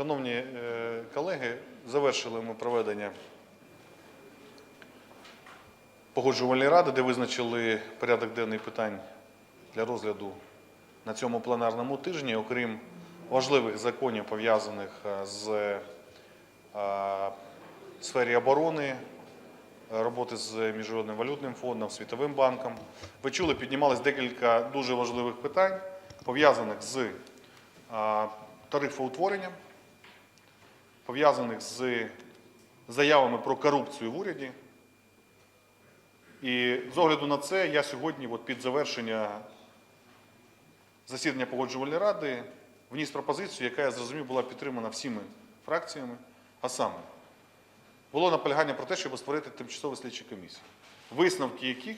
Шановні е, колеги, завершили ми проведення погоджувальної ради, де визначили порядок денний питань для розгляду на цьому пленарному тижні, окрім важливих законів, пов'язаних е, з е, сфері оборони, роботи з Міжнародним валютним фондом, Світовим банком. Ви чули, піднімалось декілька дуже важливих питань, пов'язаних з тарифоутворенням, пов'язаних з заявами про корупцію в уряді. І з огляду на це я сьогодні, от під завершення засідання погоджувальної ради, вніс пропозицію, яка, я зрозумів, була підтримана всіми фракціями. А саме, було наполягання про те, щоб створити тимчасові слідчі комісії, висновки яких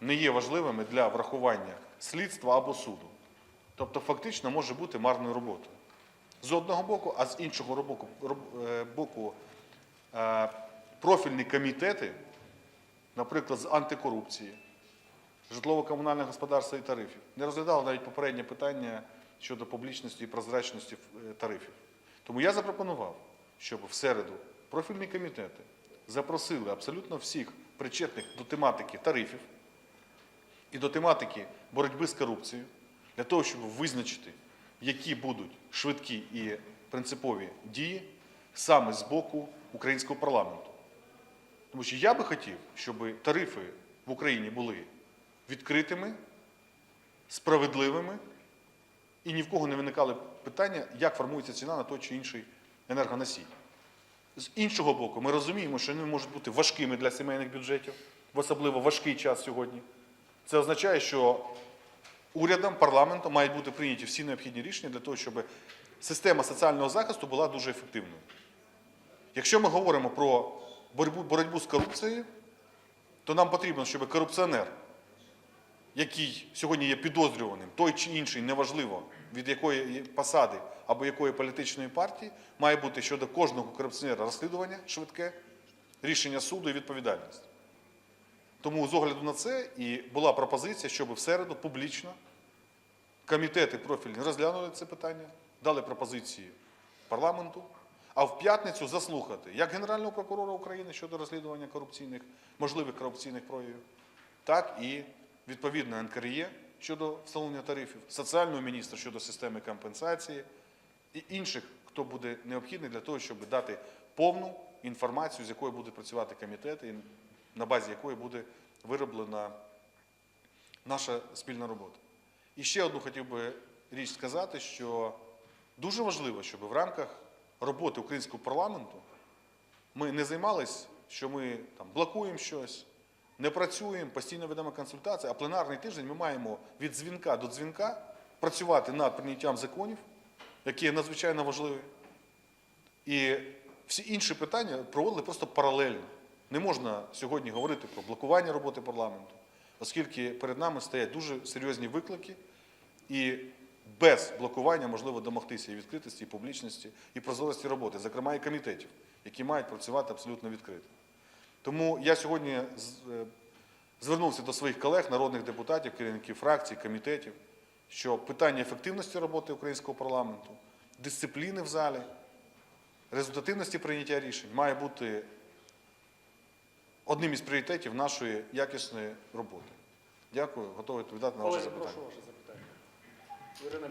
не є важливими для врахування слідства або суду. Тобто, фактично може бути марною роботою. З одного боку, а з іншого боку, е, боку е, профільні комітети, наприклад, з антикорупції, житлово-комунального господарства і тарифів, не розглядали навіть попереднє питання щодо публічності і прозрачності е, тарифів. Тому я запропонував, щоб в середу профільні комітети запросили абсолютно всіх причетних до тематики тарифів і до тематики боротьби з корупцією, для того, щоб визначити, які будуть швидкі і принципові дії саме з боку українського парламенту. Тому що я би хотів, щоб тарифи в Україні були відкритими, справедливими і ні в кого не виникали питання, як формується ціна на той чи інший енергоносій. З іншого боку, ми розуміємо, що вони можуть бути важкими для сімейних бюджетів, в особливо важкий час сьогодні. Це означає, що урядом, парламентом мають бути прийняті всі необхідні рішення для того, щоб система соціального захисту була дуже ефективною. Якщо ми говоримо про боротьбу, боротьбу з корупцією, то нам потрібно, щоб корупціонер, який сьогодні є підозрюваним, той чи інший, неважливо від якої посади або якої політичної партії, має бути щодо кожного корупціонера розслідування швидке, рішення суду і відповідальність. Тому з огляду на це і була пропозиція, щоб в середу публічно комітети профільні розглянули це питання, дали пропозиції парламенту, а в п'ятницю заслухати як Генерального прокурора України щодо розслідування корупційних, можливих корупційних проявів, так і відповідно НКРЄ щодо встановлення тарифів, соціального міністра щодо системи компенсації і інших, хто буде необхідний для того, щоб дати повну інформацію, з якою будуть працювати комітети, на базі якої буде вироблена наша спільна робота. І ще одну хотів би річ сказати, що дуже важливо, щоб в рамках роботи українського парламенту ми не займалися, що ми там блокуємо щось, не працюємо, постійно ведемо консультації, а пленарний тиждень ми маємо від дзвінка до дзвінка працювати над прийняттям законів, які є надзвичайно важливі. І всі інші питання проводили просто паралельно. Не можна сьогодні говорити про блокування роботи парламенту, оскільки перед нами стоять дуже серйозні виклики, і без блокування можливо домогтися і відкритості, і публічності, і прозорості роботи, зокрема і комітетів, які мають працювати абсолютно відкрито. Тому я сьогодні е, звернувся до своїх колег, народних депутатів, керівників фракцій, комітетів, що питання ефективності роботи українського парламенту, дисципліни в залі, результативності прийняття рішень має бути одним із пріоритетів нашої якісної роботи. Дякую, готовий відповідати на Олеже, запитання. прошу ваше запитання. Ірина.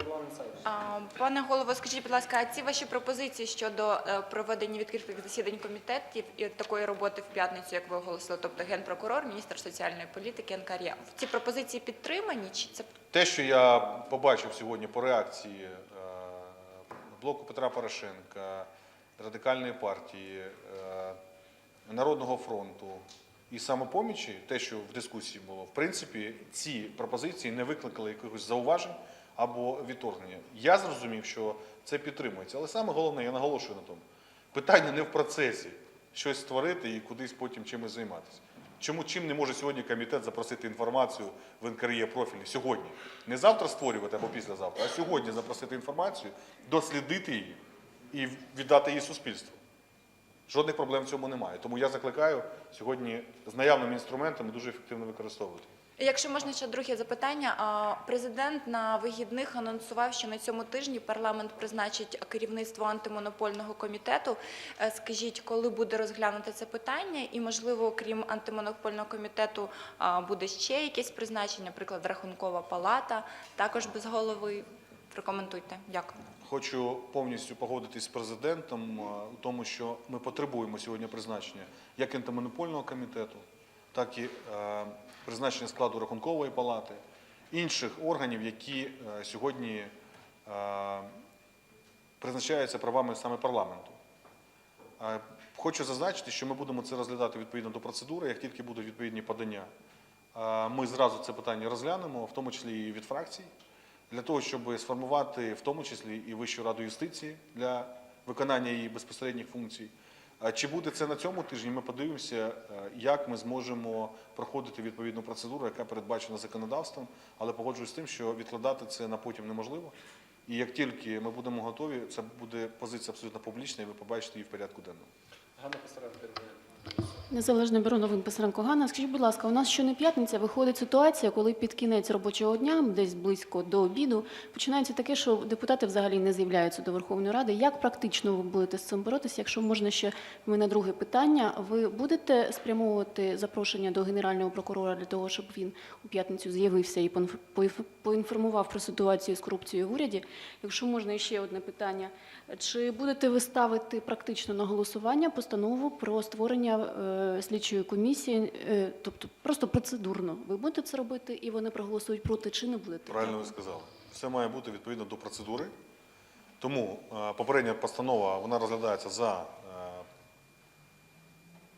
А, Пане голово, скажіть, будь ласка, а ці ваші пропозиції щодо е, проведення відкритих засідань комітетів і такої роботи в п'ятницю, як ви оголосили, тобто генпрокурор, міністр соціальної політики, НКРЄ, ці пропозиції підтримані? Чи це Те, що я побачив сьогодні по реакції е, блоку Петра Порошенка, Радикальної партії, е, Народного фронту і самопомічі, те, що в дискусії було, в принципі, ці пропозиції не викликали якихось зауважень або відторгнення. Я зрозумів, що це підтримується. Але саме головне, я наголошую на тому, питання не в процесі щось створити і кудись потім чимось займатися. Чому чим не може сьогодні комітет запросити інформацію в НКРЄ профілі сьогодні? Не завтра створювати або післязавтра, а сьогодні запросити інформацію, дослідити її і віддати її суспільству. Жодних проблем в цьому немає. Тому я закликаю сьогодні з наявними інструментами дуже ефективно використовувати. Якщо можна ще друге запитання, президент на вихідних анонсував, що на цьому тижні парламент призначить керівництво антимонопольного комітету. Е, Скажіть, коли буде розглянуто це питання, і можливо, крім антимонопольного комітету, буде ще якесь призначення, наприклад, рахункова палата, також без голови. Прокоментуйте. Дякую. Хочу повністю погодитись з президентом е, у тому, що ми потребуємо сьогодні призначення як антимонопольного комітету, так і е, призначення складу рахункової палати, інших органів, які е, сьогодні призначаються правами саме парламенту. Хочу зазначити, що ми будемо це розглядати відповідно до процедури, як тільки будуть відповідні подання. Ми зразу це питання розглянемо, в тому числі і від фракцій, для того, щоб сформувати в тому числі і Вищу раду юстиції для виконання її безпосередніх функцій. Чи буде це на цьому тижні? Ми подивимося, е, як ми зможемо проходити відповідну процедуру, яка передбачена законодавством, але погоджуюсь з тим, що відкладати це на потім неможливо. І як тільки ми будемо готові, це буде позиція абсолютно публічна, і ви побачите її в порядку денному. Ганна Писаренко. Незалежне бюро новин Писаренко Ганна. Скажіть, будь ласка, у нас щонеп'ятниця виходить ситуація, коли під кінець робочого дня, десь близько до обіду, починається таке, що депутати взагалі не з'являються до Верховної Ради. Як практично ви будете з цим боротися? Якщо можна ще в мене друге питання, ви будете спрямовувати запрошення до генерального прокурора для того, щоб він у п'ятницю з'явився і поінф- поінф- поінформував про ситуацію з корупцією в уряді? Якщо можна ще одне питання, чи будете ви ставити практично на голосування постанову про створення е, слідчої комісії, е, тобто просто процедурно? Ви будете це робити і вони проголосують проти чи не будете? Правильно ви сказали. Все має бути відповідно до процедури. Тому е, попередня постанова вона розглядається за е,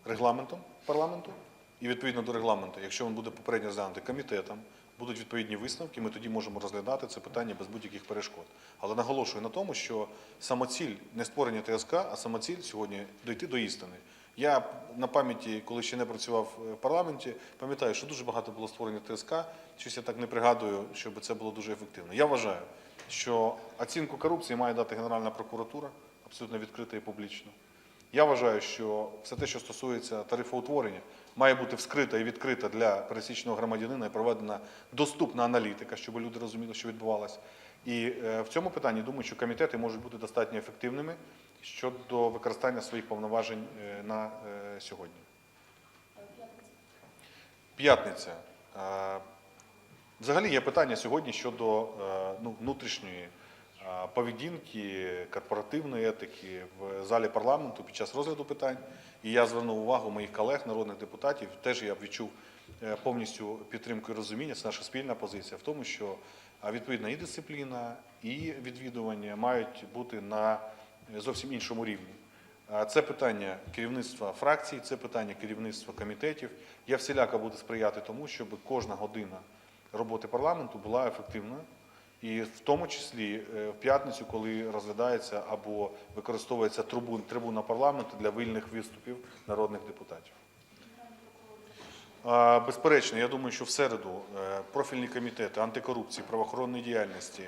регламентом парламенту. І відповідно до регламенту, якщо він буде попередньо розглянутий комітетом, будуть відповідні висновки, ми тоді можемо розглядати це питання без будь-яких перешкод. Але наголошую на тому, що самоціль не створення ТСК, а самоціль сьогодні дійти до істини. Я на пам'яті, коли ще не працював в парламенті, пам'ятаю, що дуже багато було створення ТСК. Щось я так не пригадую, щоб це було дуже ефективно. Я вважаю, що оцінку корупції має дати Генеральна прокуратура абсолютно відкрита і публічно. Я вважаю, що все те, що стосується тарифоутворення, має бути вскрита і відкрита для пересічного громадянина і проведена доступна аналітика, щоб люди розуміли, що відбувалося. І е, в цьому питанні думаю, що комітети можуть бути достатньо ефективними щодо використання своїх повноважень е, на е, сьогодні. П'ятниця. Е, Взагалі є питання сьогодні щодо ну, внутрішньої поведінки, корпоративної етики в залі парламенту під час розгляду питань. І я звернув увагу моїх колег, народних депутатів. Теж я відчув повністю підтримку і розуміння. Це наша спільна позиція в тому, що відповідна і дисципліна, і відвідування мають бути на зовсім іншому рівні. Це питання керівництва фракцій, це питання керівництва комітетів. Я всіляко буду сприяти тому, щоб кожна година роботи парламенту була ефективною. І в тому числі е, в п'ятницю, коли розглядається або використовується трибун, трибуна парламенту для вільних виступів народних депутатів. Безперечно, я думаю, що в середу е, профільні комітети антикорупції, правоохоронної діяльності,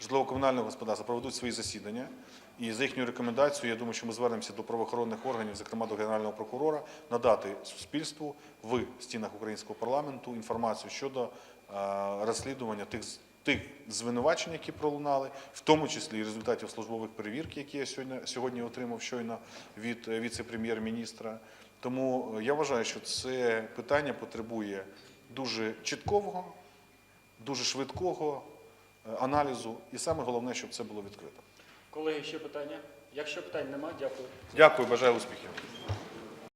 житлово-комунального господарства проведуть свої засідання. І за їхньою рекомендацією, я думаю, що ми звернемося до правоохоронних органів, зокрема до Генерального прокурора, надати суспільству в стінах українського парламенту інформацію щодо е, розслідування тих тих звинувачень, які пролунали, в тому числі і результатів службових перевірки, які я сьогодні, сьогодні отримав щойно від е, віце-прем'єр-міністра. Тому е, я вважаю, що це питання потребує дуже чіткого, дуже швидкого аналізу, і саме головне, щоб це було відкрито. Колеги, ще питання? Якщо питань нема, дякую. Дякую, бажаю успіхів.